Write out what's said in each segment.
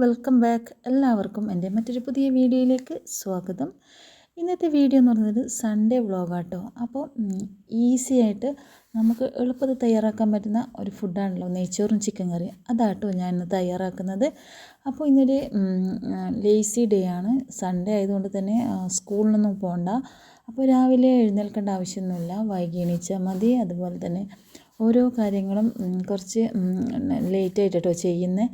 Welcome back. എല്ലാവർക്കും എന്റെ മറ്റൊരു പുതിയ വീഡിയോയിലേക്ക് സ്വാഗതം. ഇന്നത്തെ വീഡിയോ എന്ന് പറയുന്നത് സൺഡേ വ്ളോഗാട്ടോ. അപ്പോൾ ഈസി ആയിട്ട് നമുക്ക് എളുപ്പത്തിൽ തയ്യാറാക്കാൻ പറ്റുന്ന ഒരു ഫുഡാണല്ലോ നെയ്ച്ചോറും ചിക്കൻ കറി. അതാട്ടോ ഞാൻ ഇന്ന് തയ്യാറാക്കുന്നത്. അപ്പോൾ ഇന്നൊരു ലേസി ഡേ ആണ്. സൺഡേ ആയതുകൊണ്ട് തന്നെ സ്കൂളിലൊന്നും പോകണ്ട അപ്പോൾ രാവിലെ എഴുന്നേൽക്കേണ്ട ആവശ്യമൊന്നുമില്ല. വൈകി എണീച്ചാൽ മതി. അതുപോലെ തന്നെ ഓരോ കാര്യങ്ങളും കുറച്ച് ലേറ്റായിട്ടോ ചെയ്യുന്നത്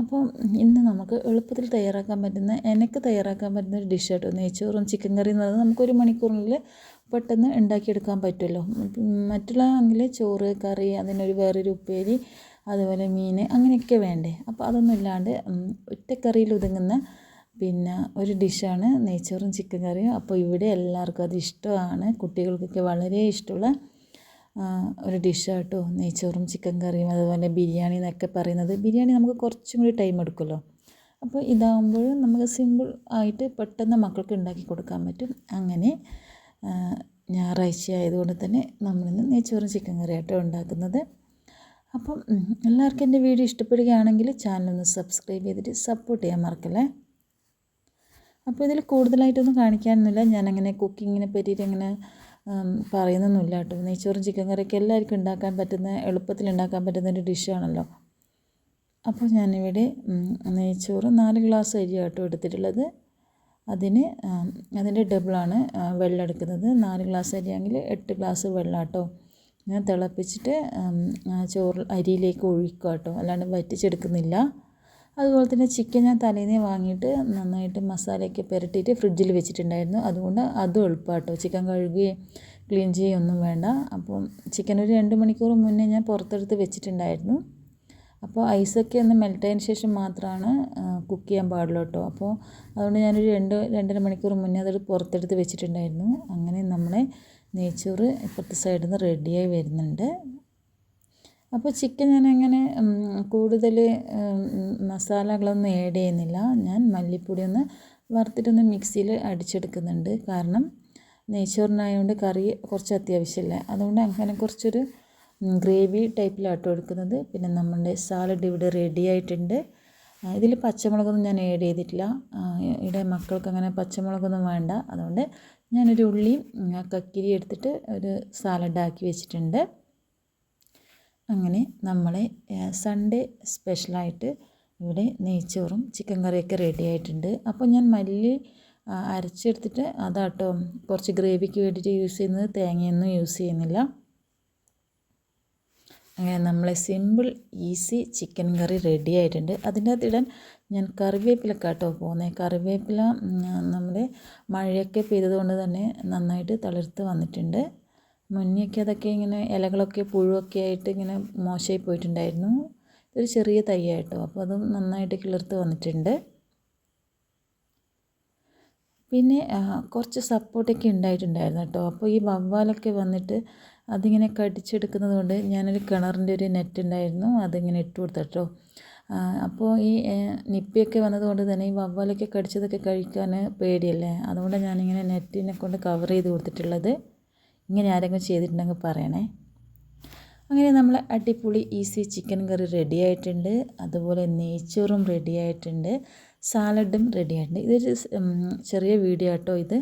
അപ്പം ഇന്ന് നമുക്ക് എളുപ്പത്തിൽ തയ്യാറാക്കാൻ പറ്റുന്ന എനിക്ക് തയ്യാറാക്കാൻ പറ്റുന്ന ഒരു ഡിഷ് നെയ്ച്ചോറും ചിക്കൻ കറിയും എന്ന് പറയുന്നത് നമുക്കൊരു മണിക്കൂറിനുള്ളിൽ പെട്ടെന്ന് ഉണ്ടാക്കിയെടുക്കാൻ പറ്റുമല്ലോ. മറ്റുള്ളതാണെങ്കിൽ ചോറ് കറി അതിനൊരു വേറൊരു ഉപ്പേരി അതുപോലെ മീൻ അങ്ങനെയൊക്കെ വേണ്ടേ. അപ്പോൾ അതൊന്നും ഇല്ലാണ്ട് ഒറ്റക്കറിയിൽ ഒതുങ്ങുന്ന പിന്നെ ഒരു ഡിഷാണ് നെയ്ച്ചോറും ചിക്കൻ കറിയും അപ്പോൾ ഇവിടെ എല്ലാവർക്കും അത് ഇഷ്ടമാണ്. കുട്ടികൾക്കൊക്കെ വളരെ ഇഷ്ടമുള്ള ഒരു ഡിഷാട്ടോ നെയ്ച്ചോറും ചിക്കൻ കറിയും അതുപോലെ ബിരിയാണി എന്നൊക്കെ പറയുന്നത്. ബിരിയാണി നമുക്ക് കുറച്ചും കൂടി ടൈം എടുക്കുമല്ലോ. അപ്പോൾ ഇതാകുമ്പോൾ നമുക്ക് സിമ്പിൾ ആയിട്ട് പെട്ടെന്ന് മക്കൾക്ക് ഉണ്ടാക്കി കൊടുക്കാൻ പറ്റും. അങ്ങനെ ഞായറാഴ്ച ആയതുകൊണ്ട് തന്നെ നമ്മളിന്ന് നെയ്ച്ചോറും ചിക്കൻ കറിയാട്ടോ ഉണ്ടാക്കുന്നത്. അപ്പം എല്ലാവർക്കും എന്റെ വീഡിയോ ഇഷ്ടപ്പെടുകയാണെങ്കിൽ ചാനലൊന്ന് സബ്സ്ക്രൈബ് ചെയ്തിട്ട് സപ്പോർട്ട് ചെയ്യാൻ മറക്കല്ലേ? അപ്പോൾ ഇതിൽ കൂടുതലായിട്ടൊന്നും കാണിക്കാനൊന്നുമില്ല. ഞാനങ്ങനെ കുക്കിങ്ങിനെ പറ്റിയിട്ട് ഇങ്ങനെ പറയുന്നൊന്നുമില്ല കേട്ടോ. നെയ്ച്ചോറും ചിക്കൻ കറിയൊക്കെ എല്ലാവർക്കും ഉണ്ടാക്കാൻ പറ്റുന്ന എളുപ്പത്തിൽ ഉണ്ടാക്കാൻ പറ്റുന്ന ഒരു ഡിഷാണല്ലോ അപ്പോൾ ഞാനിവിടെ നെയ്ച്ചോറ് നാല് ഗ്ലാസ് അരി കേട്ടോ എടുത്തിട്ടുള്ളത്. അതിന് അതിന്റെ ഡബിളാണ് വെള്ളം എടുക്കുന്നത്. നാല് ഗ്ലാസ് അരിയാണെങ്കിൽ എട്ട് ഗ്ലാസ് വെള്ളം കേട്ടോ ഞാൻ തിളപ്പിച്ചിട്ട് ചോറ് അരിയിലേക്ക് ഒഴിക്കുക കേട്ടോ. അല്ലാണ്ട് വറ്റിച്ചെടുക്കുന്നില്ല. അതുപോലെ തന്നെ ചിക്കൻ ഞാൻ തലേന്നേ വാങ്ങിയിട്ട് നന്നായിട്ട് മസാലയൊക്കെ പുരട്ടിയിട്ട് ഫ്രിഡ്ജിൽ വെച്ചിട്ടുണ്ടായിരുന്നു. അതുകൊണ്ട് അതും എളുപ്പമാട്ടോ. ചിക്കൻ കഴുകുകയും ക്ലീൻ ചെയ്യുകയും ഒന്നും വേണ്ട. അപ്പം ചിക്കൻ ഒരു രണ്ട് മണിക്കൂർ മുന്നേ ഞാൻ പുറത്തെടുത്ത് വെച്ചിട്ടുണ്ടായിരുന്നു. അപ്പോൾ ഐസൊക്കെ ഒന്ന് മെൽട്ടായതിന് ശേഷം മാത്രമാണ് കുക്ക് ചെയ്യാൻ പാടുള്ളൂ കേട്ടോ അപ്പോൾ അതുകൊണ്ട് ഞാനൊരു രണ്ട് രണ്ടര മണിക്കൂർ മുന്നേ അതൊരു പുറത്തെടുത്ത് വെച്ചിട്ടുണ്ടായിരുന്നു. അങ്ങനെ നമ്മളെ നെയ്ച്ചോറ് ഇപ്പുറത്തെ സൈഡിൽ നിന്ന് റെഡിയായി വരുന്നുണ്ട്. അപ്പോൾ ചിക്കൻ ഞാൻ അങ്ങനെ കൂടുതൽ മസാലകളൊന്നും ഏഡ് ചെയ്യുന്നില്ല. ഞാൻ മല്ലിപ്പൊടി ഒന്ന് വറുത്തിട്ടൊന്ന് മിക്സിയിൽ അടിച്ചെടുക്കുന്നുണ്ട്. കാരണം നെയ്ച്ചോറിനായതുകൊണ്ട് കറി കുറച്ച് അത്യാവശ്യമല്ലേ അതുകൊണ്ട് അങ്ങനെ കുറച്ചൊരു ഗ്രേവി ടൈപ്പിലാട്ടോ എടുക്കുന്നത്. പിന്നെ നമ്മുടെ സാലഡ് ഇവിടെ റെഡി ആയിട്ടുണ്ട്. ഇതിൽ പച്ചമുളകൊന്നും ഞാൻ ഏഡ് ചെയ്തിട്ടില്ല. ഇവിടെ മക്കൾക്ക് അങ്ങനെ പച്ചമുളകൊന്നും വേണ്ട. അതുകൊണ്ട് ഞാനൊരു ഉള്ളിയും കക്കിരി എടുത്തിട്ട് ഒരു സാലഡ് ആക്കി വെച്ചിട്ടുണ്ട്. അങ്ങനെ നമ്മളെ സൺഡേ സ്പെഷ്യലായിട്ട് ഇവിടെ നെയ്ച്ചോറും ചിക്കൻ കറിയൊക്കെ റെഡി ആയിട്ടുണ്ട്. അപ്പോൾ ഞാൻ മല്ലി അരച്ചെടുത്തിട്ട് അതാട്ടോ കുറച്ച് ഗ്രേവിക്ക് വേണ്ടിയിട്ട് യൂസ് ചെയ്യുന്നത്. തേങ്ങയൊന്നും യൂസ് ചെയ്യുന്നില്ല. അങ്ങനെ നമ്മളെ simple easy chicken curry ready ആയിട്ടുണ്ട്. അതിന്റെ അകത്തിടാൻ ഞാൻ കറിവേപ്പില കേട്ടോ പോകുന്നത് കറിവേപ്പില നമ്മുടെ മഴയൊക്കെ പെയ്തതുകൊണ്ട് തന്നെ നന്നായിട്ട് തളിർത്ത് വന്നിട്ടുണ്ട്. മുന്നെയൊക്കെ അതൊക്കെ ഇങ്ങനെ ഇലകളൊക്കെ പുഴുവൊക്കെ ആയിട്ട് ഇങ്ങനെ മോശമായി പോയിട്ടുണ്ടായിരുന്നു. ഒരു ചെറിയ തയ്യായിട്ടോ അപ്പോൾ അതും നന്നായിട്ട് കിളിർത്ത് വന്നിട്ടുണ്ട്. പിന്നെ കുറച്ച് സപ്പോർട്ടൊക്കെ ഉണ്ടായിട്ടുണ്ടായിരുന്നു കേട്ടോ. അപ്പോൾ ഈ വവ്വാലൊക്കെ വന്നിട്ട് അതിങ്ങനെ കടിച്ചെടുക്കുന്നത് കൊണ്ട് ഞാനൊരു കിണറിന്റെ ഒരു നെറ്റ് ഉണ്ടായിരുന്നു. അതിങ്ങനെ ഇട്ട് കൊടുത്തട്ടോ അപ്പോൾ ഈ നിപ്പിയൊക്കെ വന്നതുകൊണ്ട് തന്നെ ഈ വവ്വാലൊക്കെ കടിച്ചതൊക്കെ കഴിക്കാൻ പേടിയല്ലേ? അതുകൊണ്ട് ഞാനിങ്ങനെ നെറ്റിനെ കൊണ്ട് കവർ ചെയ്ത് കൊടുത്തിട്ടുള്ളത്. ഇങ്ങനെ ആരെങ്കിലും ചെയ്തിട്ടുണ്ടെങ്കിൽ പറയണേ. അങ്ങനെ നമ്മൾ അടിപൊളി ഈസി ചിക്കൻ കറി റെഡി ആയിട്ടുണ്ട്. അതുപോലെ നെയ്ച്ചോറും റെഡി ആയിട്ടുണ്ട്. സാലഡും റെഡി ആയിട്ടുണ്ട്. ഇതൊരു ചെറിയ വീഡിയോ ആട്ടോ ഇത്.